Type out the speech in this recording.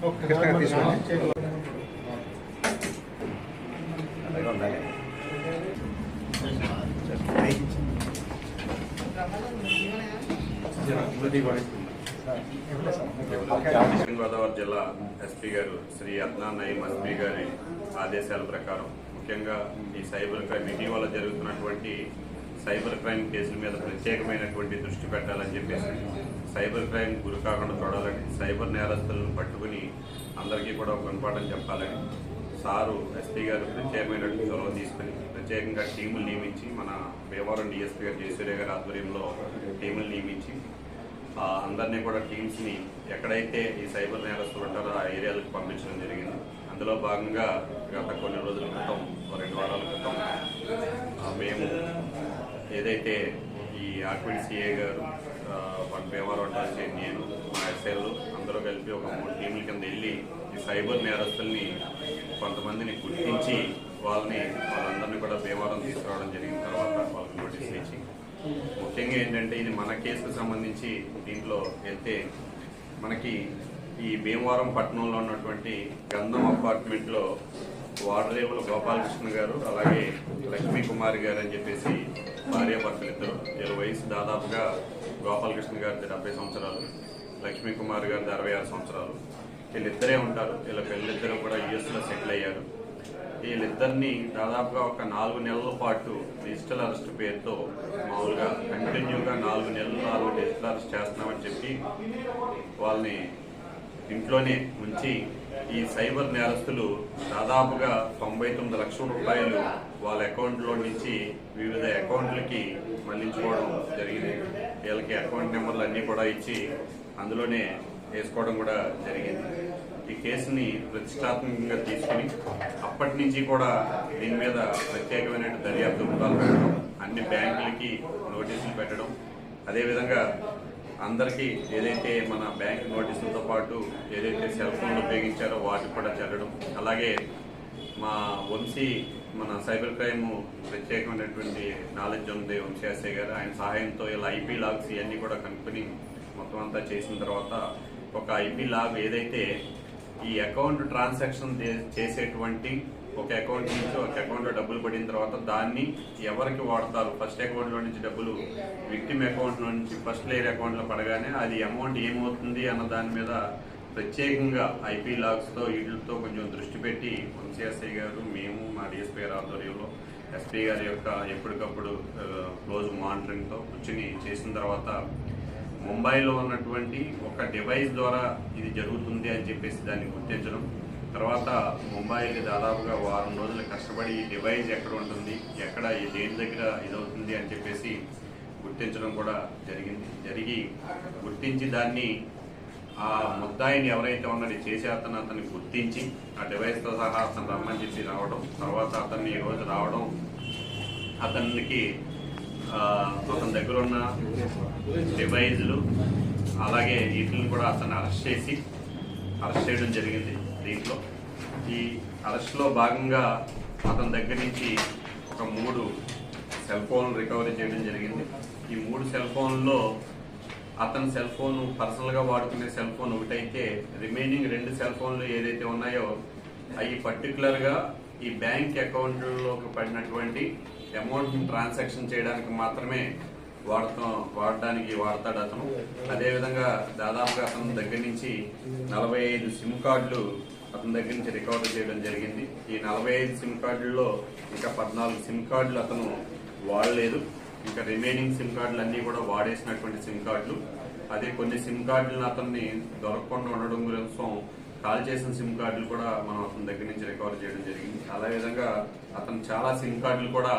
కృష్ణ తీసుకోండి గోదావరి జిల్లా ఎస్పీ గారు శ్రీ అద్నా నయీం ఎస్పీ గారి ఆదేశాల ప్రకారం ముఖ్యంగా ఈ సైబర్ క్రైమ్ ఇటీవల జరుగుతున్నటువంటి సైబర్ క్రైమ్ కేసుల మీద ప్రత్యేకమైనటువంటి దృష్టి పెట్టాలని చెప్పేసి సైబర్ క్రైమ్ గురి కాకుండా చూడాలని సైబర్ నేరస్తులను పట్టుకుని అందరికీ కూడా ఒక గుణపాఠం చెప్పాలని సారు ఎస్పీ గారు ప్రత్యేకమైనటువంటి చొరవ తీసుకుని ప్రత్యేకంగా టీములు నియమించి మన భీమవరం డిఎస్పీ గారు జయసూర్య గారి ఆధ్వర్యంలో టీములు నియమించి అందరినీ కూడా టీమ్స్ని ఎక్కడైతే ఈ సైబర్ నేరస్తులు ఉంటారో ఆ ఏరియాలకు పంపించడం జరిగింది. అందులో భాగంగా గత కొన్ని రోజుల క్రితం రెండు వారాల క్రితం మేము ఏదైతే ఈ ఆక్విడ్ సిఏ గారు వన్ భీమవరం ఉంటాల్సి నేను మా ఎస్ఐలు అందరూ కలిపి ఒక మూడు టీంల కింద వెళ్ళి ఈ సైబర్ నేరస్తుల్ని కొంతమందిని గుర్తించి వాళ్ళని వాళ్ళందరినీ కూడా భీమవరం తీసుకురావడం జరిగిన తర్వాత వాళ్ళకి నోటీసులు ఇచ్చి. ముఖ్యంగా ఏంటంటే ఇది మన కేసుకు సంబంధించి దీంట్లో వెళ్తే మనకి ఈ భీమవరం పట్టణంలో ఉన్నటువంటి గంధం అపార్ట్మెంట్లో వాడరేవుల గోపాలకృష్ణ గారు అలాగే లక్ష్మీ కుమారి గారు అని చెప్పేసి భార్యాభర్తలు ఇద్దరు వీళ్ళ వయసు దాదాపుగా గోపాలకృష్ణ గారిది డెబ్బై సంవత్సరాలు లక్ష్మీ కుమార్ గారిది అరవై ఆరు సంవత్సరాలు. వీళ్ళిద్దరే ఉంటారు. వీళ్ళ పెళ్ళిద్దరూ కూడా యుఎస్లో సెటిల్ అయ్యారు. వీళ్ళిద్దరిని దాదాపుగా ఒక నాలుగు నెలల పాటు డిజిటల్ అరెస్ట్ పేరుతో మామూలుగా కంటిన్యూగా నాలుగు నెలలు నాలుగు డిజిటల్ అరెస్ట్ చేస్తున్నామని చెప్పి వాళ్ళని ఇంట్లోనే ఉంచి ఈ సైబర్ నేరస్తులు దాదాపుగా తొంభై తొమ్మిది లక్షల రూపాయలు వాళ్ళ అకౌంట్లో నుంచి వివిధ అకౌంట్లకి మళ్ళించుకోవడం జరిగింది. వీళ్ళకి అకౌంట్ నెంబర్లు అన్నీ కూడా ఇచ్చి అందులోనే వేసుకోవడం కూడా జరిగింది. ఈ కేసుని ప్రతిష్టాత్మకంగా తీసుకుని అప్పటి నుంచి కూడా దీని మీద ప్రత్యేకమైన దర్యాప్తు బృందాలు పెట్టడం అన్ని బ్యాంకులకి నోటీసులు పెట్టడం. అదేవిధంగా అందరికీ ఏదైతే మన బ్యాంక్ నోటీసులతో పాటు ఏదైతే సెల్ ఫోన్లు ఉపయోగించారో వాటికి కూడా చెల్లడం అలాగే మా వంశీ మన సైబర్ క్రైమ్ ప్రత్యేకమైనటువంటి నాలెడ్జ్ ఉంది వంశీ గారు. ఆయన సహాయంతో ఇలా ఐపీ లాగ్స్ ఇవన్నీ కూడా కనుక్కొని మొత్తం అంతా చేసిన తర్వాత ఒక ఐపీ లాగ్ ఏదైతే ఈ అకౌంట్ ట్రాన్సాక్షన్ చేసేటువంటి ఒక అకౌంట్ నుంచి ఒక అకౌంట్లో డబ్బులు పడిన తర్వాత దాన్ని ఎవరికి వాడతారు? ఫస్ట్ అకౌంట్లో నుంచి డబ్బులు విక్టిమ్ అకౌంట్ నుంచి ఫస్ట్ లేయర్ అకౌంట్లో పడగానే అది అమౌంట్ ఏమవుతుంది అన్న దాని మీద ప్రత్యేకంగా ఐపీ లాగ్స్తో వీటితో కొంచెం దృష్టి పెట్టి వంశీఎస్ఐ గారు మేము మా డిఎస్పీ గారి ఆధ్వర్యంలో ఎస్పీ గారి యొక్క ఎప్పటికప్పుడు క్లోజ్ మానిటరింగ్తో కూర్చుని చేసిన తర్వాత ముంబైలో ఉన్నటువంటి ఒక డివైస్ ద్వారా ఇది జరుగుతుంది అని చెప్పేసి దాన్ని గుర్తించడం తర్వాత ముంబైకి దాదాపుగా వారం రోజులు కష్టపడి ఈ డివైజ్ ఎక్కడ ఉంటుంది ఎక్కడ ఈ దేని దగ్గర ఇదవుతుంది అని చెప్పేసి గుర్తించడం కూడా జరిగింది. జరిగి గుర్తించి దాన్ని ఆ ముద్దాయిని ఎవరైతే ఉన్నది చేసే అతను అతన్ని గుర్తించి ఆ డివైస్తో సహా అతను రమ్మని చెప్పి రావడం తర్వాత అతన్ని ఈ రోజు రావడం అతనికి అతని దగ్గర ఉన్న డివైజ్లు అలాగే వీటిని కూడా అతన్ని అరెస్ట్ చేసి అరెస్ట్ చేయడం జరిగింది దీంట్లో. ఈ అరెస్ట్లో భాగంగా అతని దగ్గర నుంచి ఒక మూడు సెల్ ఫోన్ రికవరీ చేయడం జరిగింది. ఈ మూడు సెల్ ఫోన్లో అతని సెల్ ఫోన్ పర్సనల్గా వాడుకునే సెల్ ఫోన్ ఒకటైతే రిమైనింగ్ రెండు సెల్ ఫోన్లు ఏదైతే ఉన్నాయో అవి పర్టికులర్గా ఈ బ్యాంక్ అకౌంట్లోకి పడినటువంటి అమౌంట్ని ట్రాన్సాక్షన్ చేయడానికి మాత్రమే వాడతాం వాడడానికి వాడతాడు అతను. అదేవిధంగా దాదాపుగా అతని దగ్గర నుంచి నలభై ఐదు సిమ్ కార్డులు అతని దగ్గర నుంచి రికవర్ చేయడం జరిగింది. ఈ నలభై ఐదు సిమ్ కార్డుల్లో ఇంకా పద్నాలుగు సిమ్ కార్డులు అతను వాడలేదు. ఇంకా రిమైనింగ్ సిమ్ కార్డులు అన్నీ కూడా వాడేసినటువంటి సిమ్ కార్డులు. అదే కొన్ని సిమ్ కార్డులను అతన్ని దొరకకుండా ఉండడం కోసం కాల్ చేసిన సిమ్ కార్డులు కూడా మనం అతని దగ్గర నుంచి రికవర్ చేయడం జరిగింది. అదే విధంగా అతను చాలా సిమ్ కార్డులు కూడా